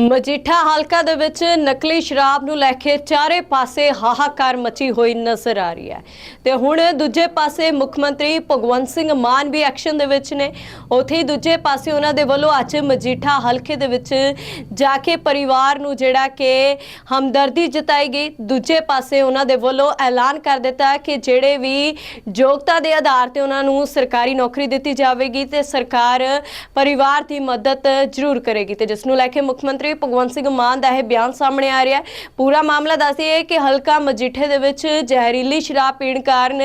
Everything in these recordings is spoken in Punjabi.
ਮਜੀਠਾ ਹਲਕਾ ਦੇ ਵਿੱਚ ਨਕਲੀ ਸ਼ਰਾਬ ਨੂੰ ਲੈ ਕੇ ਚਾਰੇ ਪਾਸੇ ਹਾਹਾਕਾਰ ਮਚੀ ਹੋਈ ਨਜ਼ਰ ਆ ਰਹੀ ਹੈ। ਤੇ ਹੁਣ ਦੂਜੇ ਪਾਸੇ ਮੁੱਖ ਮੰਤਰੀ ਭਗਵੰਤ ਸਿੰਘ ਮਾਨ ਵੀ ਐਕਸ਼ਨ ਦੇ ਵਿੱਚ ਨੇ। ਉੱਥੇ ਹੀ ਦੂਜੇ ਪਾਸੇ ਉਹਨਾਂ ਦੇ ਵੱਲੋਂ ਅੱਜ ਮਜੀਠਾ ਹਲਕੇ ਦੇ ਵਿੱਚ ਜਾ ਕੇ ਪਰਿਵਾਰ ਨੂੰ ਜਿਹੜਾ ਕਿ ਹਮਦਰਦੀ ਜਤਾਈ ਗਈ। ਦੂਜੇ ਪਾਸੇ ਉਹਨਾਂ ਦੇ ਵੱਲੋਂ ਐਲਾਨ ਕਰ ਦਿੱਤਾ ਕਿ ਜਿਹੜੇ ਵੀ ਯੋਗਤਾ ਦੇ ਆਧਾਰ ਤੇ ਉਹਨਾਂ ਨੂੰ ਸਰਕਾਰੀ ਨੌਕਰੀ ਦਿੱਤੀ ਜਾਵੇਗੀ ਤੇ ਸਰਕਾਰ ਪਰਿਵਾਰ ਦੀ ਮਦਦ ਜ਼ਰੂਰ ਕਰੇਗੀ ਤੇ ਜਿਸ ਨੂੰ ਲੈ ਕੇ ਮੁੱਖ ਮੰਤਰੀ ਭਗਵੰਤ ਸਿੰਘ ਮਾਨ ਦਾ ਇਹ ਬਿਆਨ ਸਾਹਮਣੇ ਆ ਰਿਹਾ ਹੈ। ਪੂਰਾ ਮਾਮਲਾ ਦੱਸਦੀ ਹੈ ਕਿ ਹਲਕਾ ਮਜੀਠੇ ਦੇ ਵਿੱਚ ਜ਼ਹਿਰੀਲੀ ਸ਼ਰਾਬ ਪੀਣ ਕਾਰਨ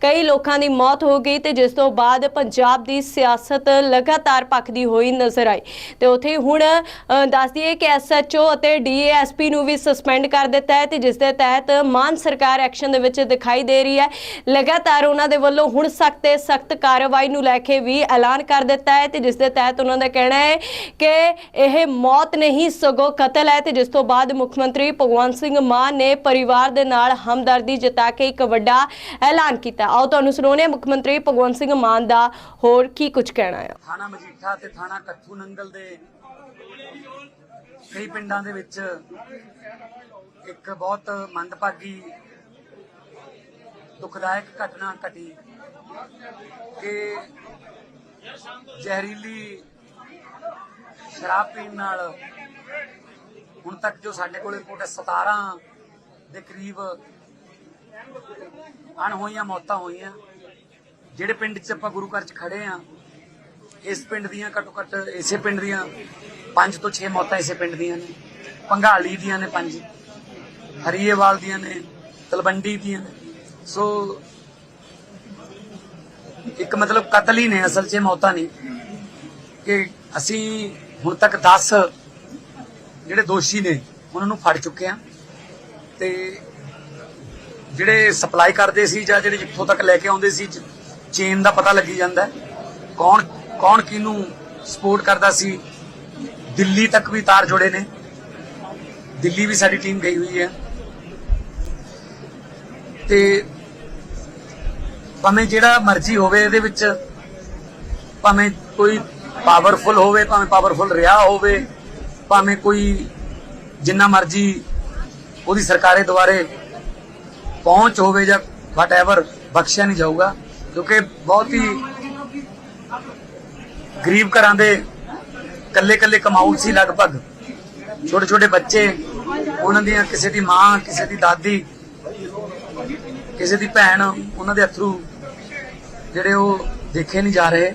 ਕਈ ਲੋਕਾਂ ਦੀ ਮੌਤ ਹੋ ਗਈ ਤੇ ਜਿਸ ਤੋਂ ਬਾਅਦ ਪੰਜਾਬ ਦੀ ਸਿਆਸਤ ਲਗਾਤਾਰ ਭਖਦੀ ਹੋਈ ਨਜ਼ਰ ਆਈ। ਤੇ ਉੱਥੇ ਹੁਣ ਅ, ਦੱਸ ਦਈਏ ਕਿ ਐਸਐਚਓ ਅਤੇ ਡੀਏਐਸਪੀ ਨੂੰ ਵੀ ਸਸਪੈਂਡ ਕਰ ਦਿੱਤਾ ਹੈ ਤੇ ਜਿਸ ਦੇ ਤਹਿਤ ਮਾਨ ਸਰਕਾਰ ਐਕਸ਼ਨ ਦੇ ਵਿੱਚ ਦਿਖਾਈ ਦੇ ਰਹੀ ਹੈ। ਲਗਾਤਾਰ ਉਹਨਾਂ ਦੇ ਵੱਲੋਂ ਹੁਣ ਸਖਤ ਤੇ ਸਖਤ ਕਾਰਵਾਈ ਨੂੰ ਲੈ ਕੇ ਵੀ ਐਲਾਨ ਕਰ ਦਿੱਤਾ ਹੈ ਤੇ ਜਿਸ ਦੇ ਤਹਿਤ ਉਹਨਾਂ ਦਾ ਕਹਿਣਾ ਹੈ ਕਿ ਇਹ ਮੌਤ ਨਹੀਂ ਸਗੋਂ ਕਤਲ ਹੈ ਤੇ ਜਿਸ ਤੋਂ ਬਾਅਦ ਮੁੱਖ ਮੰਤਰੀ ਭਗਵੰਤ ਸਿੰਘ ਮਾਨ ਨੇ ਪਰਿਵਾਰ ਦੇ ਨਾਲ ਹਮਦਰਦੀ ਜਤਾ ਕੇ ਇੱਕ ਵੱਡਾ ਐਲਾਨ ਕੀਤਾ। ਆਓ ਤੁਹਾਨੂੰ ਸੁਣਾਉਂਦੇ ਹਾਂ ਮੁੱਖ ਮੰਤਰੀ ਭਗਵੰਤ ਸਿੰਘ ਮਾਨ ਦਾ ਹੋਰ ਕੀ ਕੁਝ ਕਹਿਣਾ ਹੈ ਥਾਣਾ ਮਜੀਠਾ ਤੇ ਥਾਣਾ ਕੱਥੂ ਨੰਗਲ ਦੇ ਕਈ ਪਿੰਡਾਂ ਦੇ ਵਿੱਚ ਇੱਕ ਬਹੁਤ ਮੰਦਭਾਗੀ ਦੁਖਦਾਇਕ ਘਟਨਾ ਘਟੀ ਕਿ ਜ਼ਹਿਰੀਲੀ ਸ਼ਰਾਬ ਪੀਣ ਨਾਲ ਹੁਣ ਤੱਕ ਜੋ ਸਾਡੇ ਕੋਲ ਰਿਪੋਰਟ ਹੈ 17 ਦੇ ਕਰੀਬ ਅਣਹੋਈਆਂ ਮੌਤਾਂ ਹੋਈਆਂ। ਜਿਹੜੇ ਪਿੰਡ 'ਚ ਆਪਾਂ ਗੁਰੂ ਘਰ 'ਚ ਖੜੇ ਆ, ਇਸ ਪਿੰਡ ਦੀਆਂ ਘੱਟੋ ਘੱਟ ਇਸੇ ਪਿੰਡ ਦੀਆਂ 5 ਤੋਂ 6 ਮੌਤਾਂ ਇਸੇ ਪਿੰਡ ਦੀਆਂ ਨੇ। ਪੰਘਾਲੀ ਦੀਆਂ ਨੇ ਪੰਜ, ਹਰੀਏਵਾਲ ਦੀਆਂ ਨੇ, ਤਲਵੰਡੀ ਦੀਆਂ ਨੇ। ਸੋ ਇੱਕ ਮਤਲਬ ਕਤਲ ਹੀ ਨੇ, ਅਸਲ 'ਚ ਇਹ ਮੌਤਾਂ ਨਹੀਂ। ਕਿ ਅਸੀਂ ਹੁਣ ਤੱਕ 10 ਜਿਹੜੇ ਦੋਸ਼ੀ ਨੇ, ਉਹਨਾਂ ਨੂੰ ਫੜ ਚੁੱਕੇ ਆ ਤੇ ਜਿਹੜੇ ਸਪਲਾਈ ਕਰਦੇ ਸੀ ਜਾਂ ਜਿਹੜੇ ਜਿੱਥੋਂ ਤੱਕ ਲੈ ਕੇ ਆਉਂਦੇ ਸੀ ਚੇਨ ਦਾ ਪਤਾ ਲੱਗੀ ਜਾਂਦਾ ਕੌਣ ਕੌਣ ਕਿਹਨੂੰ ਸਪੋਰਟ ਕਰਦਾ ਸੀ, ਦਿੱਲੀ ਤੱਕ ਵੀ ਤਾਰ ਜੁੜੇ ਨੇ। ਦਿੱਲੀ ਵੀ ਸਾਡੀ ਟੀਮ ਗਈ ਹੋਈ ਹੈ। ਤੇ ਭਾਵੇਂ ਜਿਹੜਾ ਮਰਜ਼ੀ ਹੋਵੇ, ਇਹਦੇ ਵਿੱਚ ਭਾਵੇਂ ਕੋਈ ਪਾਵਰਫੁਲ ਹੋਵੇ, ਭਾਵੇਂ ਪਾਵਰਫੁਲ ਰਿਹਾ ਹੋਵੇ, ਭਾਵੇਂ ਕੋਈ ਜਿੰਨਾ ਮਰਜ਼ੀ ਉਹਦੀ ਸਰਕਾਰੇ ਦੁਆਰੇ ਪਹੁੰਚ ਹੋਵੇ ਜਾਂ ਵਟਐਵਰ ਬਖਸ਼ਿਆ ਨਹੀਂ ਜਾਊਗਾ, ਕਿਉਂਕਿ ਬਹੁਤ ਹੀ ਗਰੀਬ ਘਰਾਂ ਦੇ ਕੱਲੇ ਕੱਲੇ ਕਮਾਊ ਸੀ ਲਗਭਗ। ਛੋਟੇ ਛੋਟੇ ਬੱਚੇ, ਉਹਨਾਂ ਦੀਆਂ ਕਿਸੇ ਦੀ ਮਾਂ, ਕਿਸੇ ਦੀ ਦਾਦੀ, ਕਿਸੇ ਦੀ ਭੈਣ, ਉਹਨਾਂ ਦੇ ਅਥਰੂ ਜਿਹੜੇ ਉਹ ਦੇਖੇ ਨਹੀਂ ਜਾ ਰਹੇ।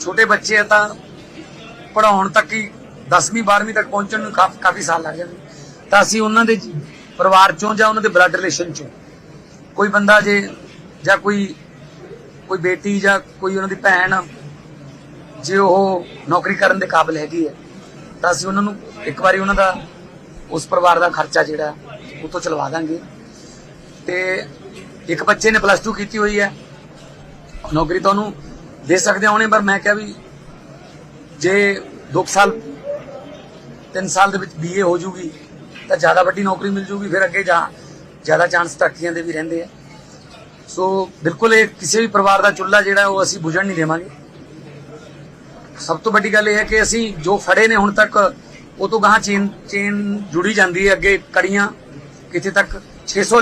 ਛੋਟੇ ਬੱਚੇ ਆ ਤਾਂ ਪੜਾਉਣ ਤੱਕ ਹੀ 10ਵੀਂ 12ਵੀਂ ਤੱਕ ਪਹੁੰਚਣ ਨੂੰ ਕਾਫੀ ਕਾਫੀ ਸਾਲ ਲੱਗ ਜਾਂਦੇ ਤਾਂ ਅਸੀਂ ਉਹਨਾਂ ਦੇ ਪਰਿਵਾਰ ਚੋਂ ਜਾਂ ਉਹਨਾਂ ਦੇ ਬਲੱਡ ਰਿਲੇਸ਼ਨ ਚੋਂ ਕੋਈ ਬੰਦਾ ਜੇ ਜਾਂ ਕੋਈ ਕੋਈ ਬੇਟੀ ਜਾਂ ਕੋਈ ਉਹਨਾਂ ਦੀ ਭੈਣ ਜੇ ਉਹ ਨੌਕਰੀ ਕਰਨ ਦੇ ਕਾਬਿਲ ਹੈਗੀ ਹੈ, ਤਾਂ ਅਸੀਂ ਉਹਨਾਂ ਨੂੰ ਇੱਕ ਵਾਰੀ ਉਹਨਾਂ ਦਾ, ਉਸ ਪਰਿਵਾਰ ਦਾ ਖਰਚਾ ਜਿਹੜਾ ਉਹ ਤੋਂ ਚਲਵਾ ਦਾਂਗੇ। ਤੇ ਇੱਕ ਬੱਚੇ ਨੇ ਪਲੱਸ 2 ਕੀਤੀ ਹੋਈ ਹੈ। ਨੌਕਰੀ ਤਾਂ ਉਹਨੂੰ ਦੇ ਸਕਦੇ ਹੋਣੇ, ਪਰ ਮੈਂ ਕਿਹਾ ਵੀ ਜੇ 2 ਸਾਲ 3 ਸਾਲ ਦੇ ਵਿੱਚ ਬੀਏ ਹੋ ਜੂਗੀ, ਤਾਂ ਜ਼ਿਆਦਾ ਵੱਡੀ ਨੌਕਰੀ ਮਿਲ ਜੂਗੀ, ਫਿਰ ਅੱਗੇ ਜਾ ਜ਼ਿਆਦਾ ਚਾਂਸ ਤਰੱਕੀਆਂ ਦੇ ਵੀ ਰਹਿੰਦੇ ਆ। ਸੋ ਬਿਲਕੁਲ ਇਹ ਕਿਸੇ ਵੀ ਪਰਿਵਾਰ ਦਾ ਚੁੱਲ੍ਹਾ ਜਿਹੜਾ, ਉਹ ਅਸੀਂ ਬੁਝਣ ਨਹੀਂ ਦੇਵਾਂਗੇ। ਸਭ ਤੋਂ ਵੱਡੀ ਗੱਲ ਇਹ ਹੈ ਕਿ ਅਸੀਂ ਜੋ ਫੜੇ ਨੇ ਹੁਣ ਤੱਕ, ਉਹ ਤੋਂ ਗਾਹਾਂ ਚੇਨ ਚੇਨ ਜੁੜੀ ਜਾਂਦੀ ਹੈ ਅੱਗੇ ਕੜੀਆਂ, ਕਿਤੇ ਤੱਕ 600